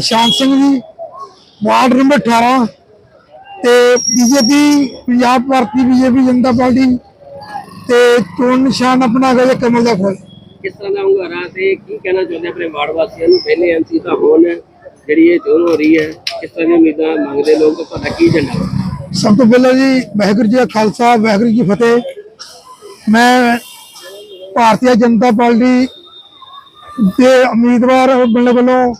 Nishan Singh ji ward number 18 ਤੇ BJP Punjab Bharti BJP Janata party ਤੇ ਚੋਣ ਨਿਸ਼ਾਨ ਆਪਣਾ ਜੀ ਕਮਲ ਦਾ ਫੁੱਲ ਕਿਸ ਤਰ੍ਹਾਂ ਦਾ ਹੁੰਗਾਰਾ ਤੇ ਕੀ ਕਹਿਣਾ ਚਾਹੁੰਦੇ ਆਪਣੇ ਵਾਰਡ ਵਾਸੀਆਂ ਨੂੰ? ਪਹਿਲੇ ਐਮਸੀ ਤਾਂ ਹੋਣ ਜਿਹੜੀ ਇਹ ਚੋਣ ਹੋ ਰਹੀ ਹੈ ਕਿਸ ਤਰ੍ਹਾਂ ਦੀਆਂ ਉਮੀਦਾਂ ਮੰਗਦੇ ਲੋਕ? ਤੁਹਾਡਾ ਕੀ ਵਾ? ਸਭ ਤੋਂ ਪਹਿਲਾਂ ਜੀ ਵਾਹਿਗੁਰੂ ਜੀ ਕਾ ਖਾਲਸਾ ਵਾਹਿਗੁਰੂ ਜੀ ਫਤਿਹ। ਮੈਂ ਭਾਰਤੀ ਜਨਤਾ ਪਾਰਟੀ ਦੇ ਉਮੀਦਵਾਰ ਵੱਲੋਂ ਵੱਲੋਂ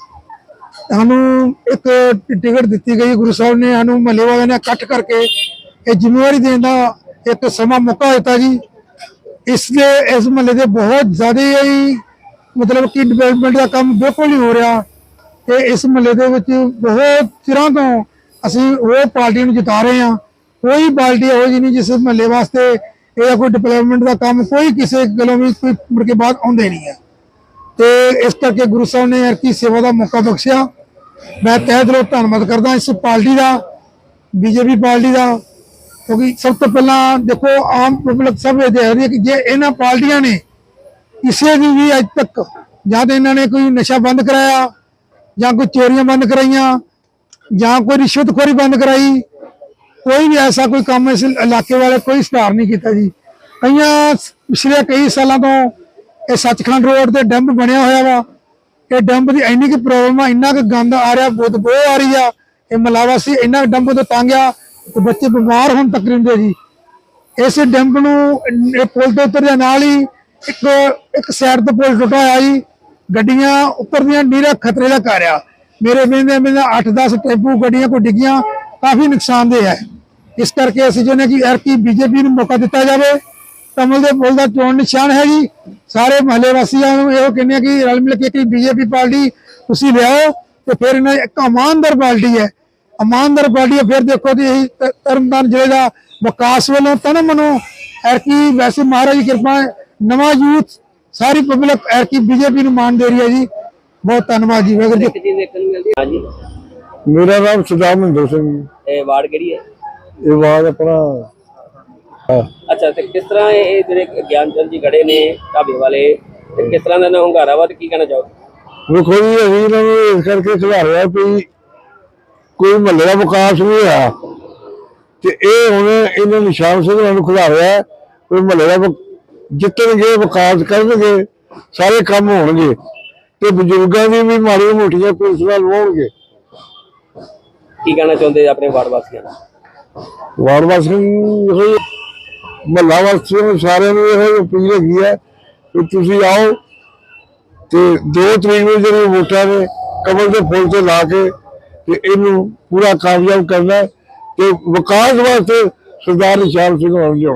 ਸਾਨੂੰ ਇੱਕ ਟਿਕਟ ਦਿੱਤੀ ਗਈ, ਗੁਰੂ ਸਾਹਿਬ ਨੇ ਸਾਨੂੰ ਮਹੱਲੇ ਵਾਲਿਆਂ ਨੇ ਇਕੱਠ ਕਰਕੇ ਇਹ ਜ਼ਿੰਮੇਵਾਰੀ ਦੇਣ ਦਾ ਇੱਕ ਸਮਾਂ ਮੌਕਾ ਦਿੱਤਾ ਜੀ। ਇਸ ਦੇ, ਇਸ ਮਹੱਲੇ ਦੇ ਬਹੁਤ ਜ਼ਿਆਦਾ ਹੀ ਮਤਲਬ ਕਿ ਡਿਵੈਲਪਮੈਂਟ ਦਾ ਕੰਮ ਬਿਲਕੁਲ ਨਹੀਂ ਹੋ ਰਿਹਾ ਤੇ ਇਸ ਮਹੱਲੇ ਦੇ ਵਿੱਚ ਬਹੁਤ ਚਿਰਾਂ ਤੋਂ ਅਸੀਂ ਉਹ ਪਾਰਟੀ ਨੂੰ ਜਿਤਾ ਰਹੇ ਹਾਂ। ਕੋਈ ਪਾਰਟੀ ਇਹੋ ਜਿਹੀ ਨਹੀਂ ਜਿਸ ਮਹੱਲੇ ਵਾਸਤੇ ਇਹ ਕੋਈ ਡਿਵੈਲਪਮੈਂਟ ਦਾ ਕੰਮ ਕੋਈ ਕਿਸੇ ਗੱਲੋਂ ਵੀ ਕੋਈ ਮੁੜ ਕੇ ਬਾਅਦ ਆਉਂਦੇ ਨਹੀਂ ਹੈ ਤੇ ਇਸ ਕਰਕੇ ਗੁਰੂ ਸਾਹਿਬ ਨੇ ਯਾਰ ਸੇਵਾ ਦਾ ਮੌਕਾ ਬਖਸ਼ਿਆ। ਮੈਂ ਤਹਿ ਦਿਲੋਂ ਧੰਨਵਾਦ ਕਰਦਾ ਇਸ ਪਾਰਟੀ ਦਾ, ਬੀਜੇਪੀ ਪਾਰਟੀ ਦਾ, ਕਿਉਂਕਿ ਸਭ ਤੋਂ ਪਹਿਲਾਂ ਦੇਖੋ ਆਮ ਪਬਲਿਕ ਸਭ ਇਹ ਦੇਖ ਰਹੀ ਹੈ ਕਿ ਜੇ ਇਹਨਾਂ ਪਾਰਟੀਆਂ ਨੇ ਕਿਸੇ ਦੀ ਵੀ ਅੱਜ ਤੱਕ ਜਾਂ ਤਾਂ ਇਹਨਾਂ ਨੇ ਕੋਈ ਨਸ਼ਾ ਬੰਦ ਕਰਾਇਆ, ਜਾਂ ਕੋਈ ਚੋਰੀਆਂ ਬੰਦ ਕਰਾਈਆਂ, ਜਾਂ ਕੋਈ ਰਿਸ਼ਵਤਖੋਰੀ ਬੰਦ ਕਰਾਈ, ਕੋਈ ਵੀ ਐਸਾ ਕੋਈ ਕੰਮ ਇਸ ਇਲਾਕੇ ਵਾਲੇ ਕੋਈ ਸੁਧਾਰ ਨਹੀਂ ਕੀਤਾ ਜੀ। ਕਈਆਂ ਪਿਛਲੇ ਕਈ ਸਾਲਾਂ ਤੋਂ ਇਹ ਸੱਚਖੰਡ ਰੋਡ ਤੇ ਡੰਪ ਬਣਿਆ ਹੋਇਆ ਵਾ ਇਹ ਡੰਪ ਦੀ ਇੰਨੀ ਕਿ ਪ੍ਰੋਬਲਮ ਆ, ਇੰਨਾ ਕਿ ਗੰਦ ਆ ਰਿਹਾ, ਬਹੁਤ ਬੋ ਆ ਰਹੀ ਆ। ਇਹ ਮਲਾਵਾਸੀ ਇੰਨਾ ਡੰਪ ਤੋਂ ਤੰਗ ਆ ਤੇ ਬੱਚੇ ਬਿਮਾਰ ਹੋਣ ਤੱਕ ਰਹਿੰਦੇ ਜੀ। ਇਸ ਡੰਪ ਨੂੰ ਇਹ ਪੁਲ ਤੋਂ ਉਤਰ ਦੇ ਨਾਲ ਹੀ ਇੱਕ ਇੱਕ ਸਾਈਡ ਤੋਂ ਪੁਲ ਟੁੱਟਾ ਹੋਇਆ ਜੀ। ਗੱਡੀਆਂ ਉੱਪਰਦੀਆਂ ਨੀਰਾ ਖਤਰੇ ਦਾ ਘਰ ਆ। ਮੇਰੇ ਬਿੰਦੇ ਬਿੰਦੇ 8-10 ਟੈਂਪੂ ਗੱਡੀਆਂ ਕੋ ਡਿੱਗੀਆਂ, ਕਾਫੀ ਨੁਕਸਾਨਦੇਹ ਹੈ। ਇਸ ਕਰਕੇ ਅਸੀਂ ਚਾਹੁੰਦੇ ਹਾਂ ਕਿ ਐਰ ਕੀ ਬੀਜੇਪੀ ਨੂੰ ਮੌਕਾ ਦਿੱਤਾ ਜਾਵੇ। ਕਮਲ ਦੇ ਪੁੱਲ ਦਾ ਚੋਣ ਨਿਸ਼ਾਨ ਹੈ ਜੀ। ਸਾਰੇ ਮਹੱਲੇ ਵਾਸੀਆਂ ਨੂੰ ਇਹੋ ਕਹਿੰਦੇ ਆ ਕਿ ਰਲ ਮਿਲ ਕੇ ਕਿ ਬੀਜੇਪੀ ਪਾਰਟੀ ਤੁਸੀਂ ਲਿਆਓ ਤੇ ਫਿਰ ਇਹਨਾਂ ਇੱਕ ਇਮਾਨਦਾਰ ਪਾਰਟੀ ਹੈ। ਇਮਾਨਦਾਰ ਪਾਰਟੀ ਹੈ ਫਿਰ ਦੇਖੋ ਕਿ ਇਹ ਤਰਨਤਾਰਨ ਜ਼ਿਲ੍ਹੇ ਦਾ ਵਿਕਾਸ ਵੱਲੋਂ ਤਨ ਮਨੋਂ ਐਰ ਕੀ ਵੈਸੇ ਮਹਾਰਾਜ ਦੀ ਕਿਰਪਾ ਹੈ, ਨਵਾਂ ਯੂਥ ਸਾਰੀ ਪਬਲਿਕ ਐਰ ਕੀ ਬੀਜੇਪੀ ਨੂੰ ਮਾਨ ਦੇ ਰਹੀ ਹੈ ਜੀ। ਬਹੁਤ ਧੰਨਵਾਦ ਜੀ ਵਾਹਿਗੁਰੂ ਜੀ ਦੇਖਣ ਮਿਲਦੀ ਹੈ। ਮੇਰਾ ਨਾਮ ਸਰਦਾਰ ਮਹਿੰਦਰ ਸਿੰਘ। ਜੀ। ਇਹ ਵਾਰਡ ਕਿਹੜੀ ਹੈ? ਇਹ ਬਾਤ ਆਪਣਾ ਹਾਂ, ਅੱਛਾ ਤੇ ਕਿਸ ਤਰ੍ਹਾਂ ਇਹ ਜਿਹੜੇ ਗਿਆਨਚੰਦ ਜੀ ਖੜੇ ਨੇ ਢਾਬੇ ਵਾਲੇ ਤੇ ਕਿਸ ਤਰ੍ਹਾਂ ਦਾ ਨਾ ਹੁੰਗਾਰਾ ਵਾ ਤੇ ਕੀ ਕਹਿਣਾ ਚਾਹੋਗੇ? ਵੇਖੋ ਜੀ ਅਸੀਂ ਇਹਨਾਂ ਨੂੰ ਇਸ ਕਰਕੇ ਖਿਲਾਰਿਆ ਵੀ ਕੋਈ ਮਹੱਲੇ ਦਾ ਵਿਕਾਸ ਨਹੀਂ ਹੋਇਆ। ਤੇ ਇਹ ਹੁਣ ਇਹਨਾਂ ਨਿਸ਼ਾਨ ਸਿੰਘ ਨੂੰ ਖਿਲਾਰਿਆ ਕੋਈ ਮਹੱਲੇ ਦਾ ਵਿਕ- ਜਿੱਤਣਗੇ ਵਿਕਾਸ ਕਰਨਗੇ ਸਾਰੇ ਕੰਮ ਹੋਣਗੇ। ਤੇ ਬਜ਼ੁਰਗਾਂ ਦੀ ਵੀ ਮਾੜੀਆਂ ਮੋਟੀਆਂ ਪੈਨਸ਼ਨਾਂ ਲਵਾਉਣਗੇ ਕੀ ਕਹਿਣਾ ਚਾਹੁੰਦੇ ਆਪਣੇ ਵਾਰਡ ਵਾਸੀਆਂ ਨੂੰ? ਵਾਰਡ ਵਾਸੀਆਂ ਨੂੰ ਇਹੋ ਮਹੱਲਾ ਵਾਸੀਆਂ ਨੂੰ ਸਾਰਿਆਂ ਨੂੰ ਇਹੋ ਅਪੀਲ ਹੈਗੀ ਹੈ ਕਿ ਤੁਸੀਂ ਆਓ ਤੇ 2 ਤਰੀਕ ਨੂੰ ਜਿਹੜੀ ਵੋਟਾਂ ਨੇ, ਕਮਲ ਦੇ ਫੁੱਲ ਤੇ ਲਾ ਕੇ ਤੇ ਇਹਨੂੰ ਪੂਰਾ ਕਾਮਯਾਬ ਕਰਨਾ ਤੇ ਵਿਕਾਸ ਵਾਸਤੇ ਸਰਦਾਰ ਨਿਸ਼ਾਨ ਸਿੰਘ ਹੋਣ ਹੋਣਗੇ।